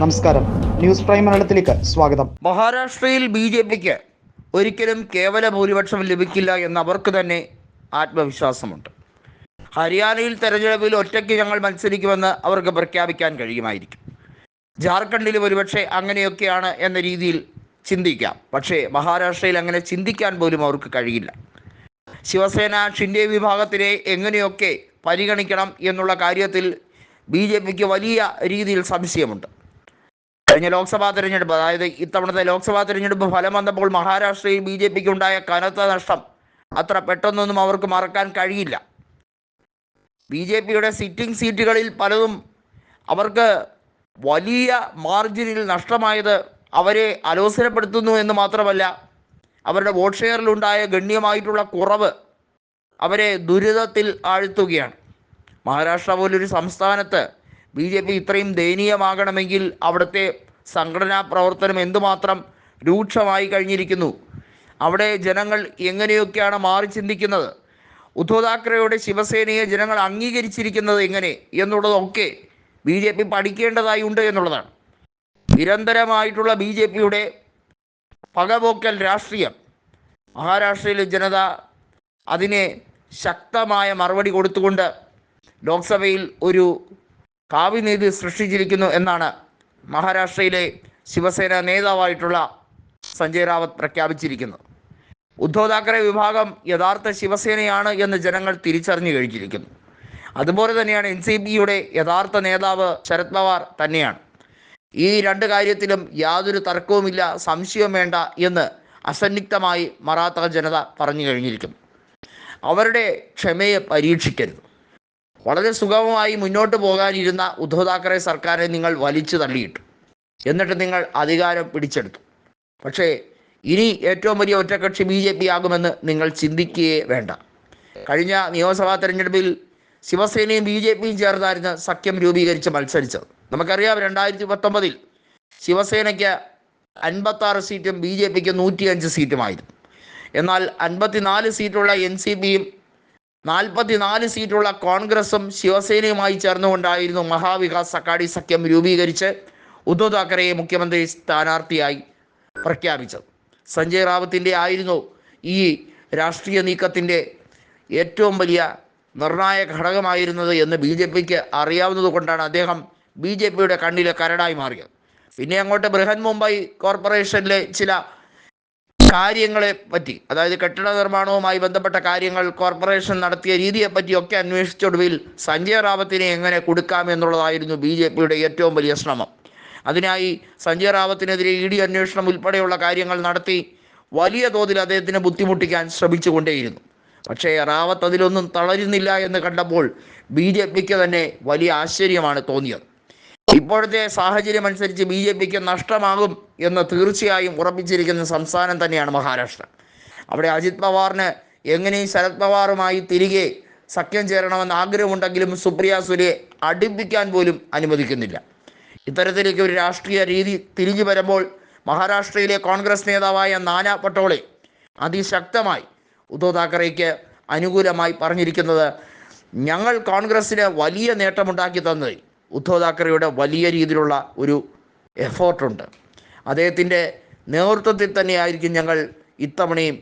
നമസ്കാരം. News prime മലയാളത്തിലേക്ക് സ്വാഗതം. മഹാരാഷ്ട്രയിൽ ബി ജെ പിക്ക് ഒരിക്കലും കേവല ഭൂരിപക്ഷം ലഭിക്കില്ല എന്ന് അവർക്ക് തന്നെ ആത്മവിശ്വാസമുണ്ട്. ഹരിയാനയിൽ തെരഞ്ഞെടുപ്പിൽ ഒറ്റയ്ക്ക് ഞങ്ങൾ മത്സരിക്കുമെന്ന് അവർക്ക് പ്രഖ്യാപിക്കാൻ കഴിയുമായിരിക്കും. ജാർഖണ്ഡിൽ ഒരുപക്ഷെ അങ്ങനെയൊക്കെയാണ് എന്ന രീതിയിൽ ചിന്തിക്കാം. പക്ഷേ മഹാരാഷ്ട്രയിൽ അങ്ങനെ ചിന്തിക്കാൻ പോലും അവർക്ക് കഴിയില്ല. ശിവസേന ഷിൻഡെ വിഭാഗത്തിനെ എങ്ങനെയൊക്കെ പരിഗണിക്കണം എന്നുള്ള കാര്യത്തിൽ ബി ജെ പിക്ക് വലിയ രീതിയിൽ സംശയമുണ്ട്. കഴിഞ്ഞ ലോക്സഭാ തെരഞ്ഞെടുപ്പ് അതായത് ഇത്തവണത്തെ ലോക്സഭാ തെരഞ്ഞെടുപ്പ് ഫലം വന്നപ്പോൾ മഹാരാഷ്ട്രയിൽ ബി ജെ പിക്ക് ഉണ്ടായ കനത്ത നഷ്ടം. അത്ര പെട്ടെന്നൊന്നും അവർക്ക് മറക്കാൻ കഴിയില്ല. ബി ജെ പിയുടെ സിറ്റിംഗ് സീറ്റുകളിൽ പലതും അവർക്ക് വലിയ മാർജിനിൽ നഷ്ടമായത് അവരെ അലോസരപ്പെടുത്തുന്നു എന്ന് മാത്രമല്ല അവരുടെ വോട്ട് ഷെയറിലുണ്ടായ ഗണ്യമായിട്ടുള്ള കുറവ് അവരെ ദുരിതത്തിൽ ആഴ്ത്തുകയാണ്. മഹാരാഷ്ട്ര പോലൊരു സംസ്ഥാനത്ത് ബി ജെ പി ഇത്രയും ദയനീയമാകണമെങ്കിൽ അവിടുത്തെ സംഘടനാ പ്രവർത്തനം എന്തുമാത്രം രൂക്ഷമായി കഴിഞ്ഞിരിക്കുന്നു? അവിടെ ജനങ്ങൾ എങ്ങനെയൊക്കെയാണ് മാറി ചിന്തിക്കുന്നത്? ഉദ്ധവ് താക്കറെയുടെ ശിവസേനയെ ജനങ്ങൾ അംഗീകരിച്ചിരിക്കുന്നത് എങ്ങനെ എന്നുള്ളതൊക്കെ ബി ജെ പി പഠിക്കേണ്ടതായി ഉണ്ട് എന്നുള്ളതാണ്. നിരന്തരമായിട്ടുള്ള ബി ജെ പിയുടെ പകപോക്കൽ രാഷ്ട്രീയം. മഹാരാഷ്ട്രയിലെ ജനത അതിനെ ശക്തമായ മറുപടി കൊടുത്തുകൊണ്ട് ലോക്സഭയിൽ ഒരു കാവ്യനീതി സൃഷ്ടിച്ചിരിക്കുന്നു എന്നാണ് മഹാരാഷ്ട്രയിലെ ശിവസേന നേതാവായിട്ടുള്ള സഞ്ജയ് റാവത്ത് പ്രഖ്യാപിച്ചിരിക്കുന്നു. ഉദ്ധവ് താക്കറെ വിഭാഗം യഥാർത്ഥ ശിവസേനയാണ് എന്ന് ജനങ്ങൾ തിരിച്ചറിഞ്ഞു കഴിഞ്ഞിരിക്കുന്നു. അതുപോലെ തന്നെയാണ് എൻ സി പിയുടെ യഥാർത്ഥ നേതാവ് ശരത് പവാർ തന്നെയാണ്. ഈ രണ്ട് കാര്യത്തിലും യാതൊരു തർക്കവുമില്ല സംശയവും വേണ്ട എന്ന് അസന്നിഗ്ധമായി മറാത്ത ജനത പറഞ്ഞു കഴിഞ്ഞിരിക്കുന്നു. അവരുടെ ക്ഷമയെ പരീക്ഷിക്കരുത്. വളരെ സുഗമമായി മുന്നോട്ട് പോകാനിരുന്ന ഉദ്ധവ് താക്കറെ സർക്കാരെ നിങ്ങൾ വലിച്ചു തള്ളിയിട്ടു. എന്നിട്ട് നിങ്ങൾ അധികാരം പിടിച്ചെടുത്തു. പക്ഷേ ഇനി ഏറ്റവും വലിയ ഒറ്റക്കക്ഷി ബി ജെ പി ആകുമെന്ന് നിങ്ങൾ ചിന്തിക്കുകയേ വേണ്ട. കഴിഞ്ഞ നിയമസഭാ തെരഞ്ഞെടുപ്പിൽ ശിവസേനയും ബി ജെ പിയും ചേർന്നായിരുന്നു സഖ്യം രൂപീകരിച്ച് മത്സരിച്ചത്. നമുക്കറിയാം രണ്ടായിരത്തി പത്തൊമ്പതിൽ ശിവസേനയ്ക്ക് അൻപത്താറ് സീറ്റും ബി ജെ പിക്ക് നൂറ്റിയഞ്ച് സീറ്റുമായിരുന്നു. എന്നാൽ അൻപത്തിനാല് സീറ്റുള്ള എൻ സി പിയും നാൽപ്പത്തിനാല് സീറ്റുള്ള കോൺഗ്രസും ശിവസേനയുമായി ചേർന്നുകൊണ്ടായിരുന്നു മഹാവികാസ് അക്കാഡി സഖ്യം രൂപീകരിച്ച് ഉദ്ധവ് താക്കറെയെ മുഖ്യമന്ത്രി സ്ഥാനാർത്ഥിയായി പ്രഖ്യാപിച്ചത്. സഞ്ജയ് റാവത്തിന്റെ ആയിരുന്നു ഈ രാഷ്ട്രീയ നീക്കത്തിന്റെ ഏറ്റവും വലിയ നിർണായക ഘടകമായിരുന്നത് എന്ന് ബി ജെ പിക്ക് അറിയാവുന്നത് കൊണ്ടാണ് അദ്ദേഹം ബി ജെ പിയുടെ കണ്ണിലെ കരടായി മാറിയത്. പിന്നെ അങ്ങോട്ട് ബൃഹൻ മുംബൈ കോർപ്പറേഷനിലെ ചില കാര്യങ്ങളെ പറ്റി അതായത് കെട്ടിട നിർമ്മാണവുമായി ബന്ധപ്പെട്ട കാര്യങ്ങൾ കോർപ്പറേഷൻ നടത്തിയ രീതിയെ പറ്റിയൊക്കെ അന്വേഷിച്ചൊടുവിൽ സഞ്ജയ് റാവത്തിനെ എങ്ങനെ കൊടുക്കാം എന്നുള്ളതായിരുന്നു ബി ജെ പിയുടെ ഏറ്റവും വലിയ ശ്രമം. അതിനായി സഞ്ജയ് റാവത്തിനെതിരെ ഇ ഡി അന്വേഷണം ഉൾപ്പെടെയുള്ള കാര്യങ്ങൾ നടത്തി വലിയ തോതിൽ അദ്ദേഹത്തിനെ ബുദ്ധിമുട്ടിക്കാൻ ശ്രമിച്ചുകൊണ്ടേയിരുന്നു. പക്ഷേ റാവത്ത് അതിലൊന്നും തളരുന്നില്ല എന്ന് കണ്ടപ്പോൾ ബി ജെ പിക്ക് തന്നെ വലിയ ആശ്ചര്യമാണ് തോന്നിയത്. ഇപ്പോഴത്തെ സാഹചര്യം അനുസരിച്ച് ബി ജെ പിക്ക് നഷ്ടമാകും എന്ന് തീർച്ചയായും ഉറപ്പിച്ചിരിക്കുന്ന സംസ്ഥാനം തന്നെയാണ് മഹാരാഷ്ട്ര. അവിടെ അജിത് പവാറിന് എങ്ങനെയും ശരത് പവാറുമായി തിരികെ സഖ്യം ചേരണമെന്ന് ആഗ്രഹമുണ്ടെങ്കിലും സുപ്രിയ സുരെ അടുപ്പിക്കാൻ പോലും അനുവദിക്കുന്നില്ല. ഇത്തരത്തിലേക്ക് ഒരു രാഷ്ട്രീയ രീതി തിരിഞ്ഞു വരുമ്പോൾ മഹാരാഷ്ട്രയിലെ കോൺഗ്രസ് നേതാവായ നാനാ പട്ടോളെ അതിശക്തമായി ഉദ്ധവ് താക്കറേക്ക് അനുകൂലമായി പറഞ്ഞിരിക്കുന്നത് ഞങ്ങൾ കോൺഗ്രസ്സിന് വലിയ നേട്ടമുണ്ടാക്കി തന്നത് ഉദ്ധവ് താക്കറെയുടെ വലിയ രീതിയിലുള്ള ഒരു എഫേർട്ടുണ്ട് അദ്ദേഹത്തിന്റെ നേതൃത്വത്തിൽ തന്നെയായിരിക്കും ഞങ്ങൾ ഇത്തവണയും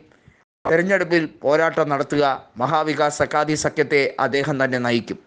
തെരഞ്ഞെടുപ്പിൽ പോരാട്ടം നടത്തുക. മഹാവികാസ് അക്കാദി സഖ്യത്തെ അദ്ദേഹം തന്നെ നയിക്കും.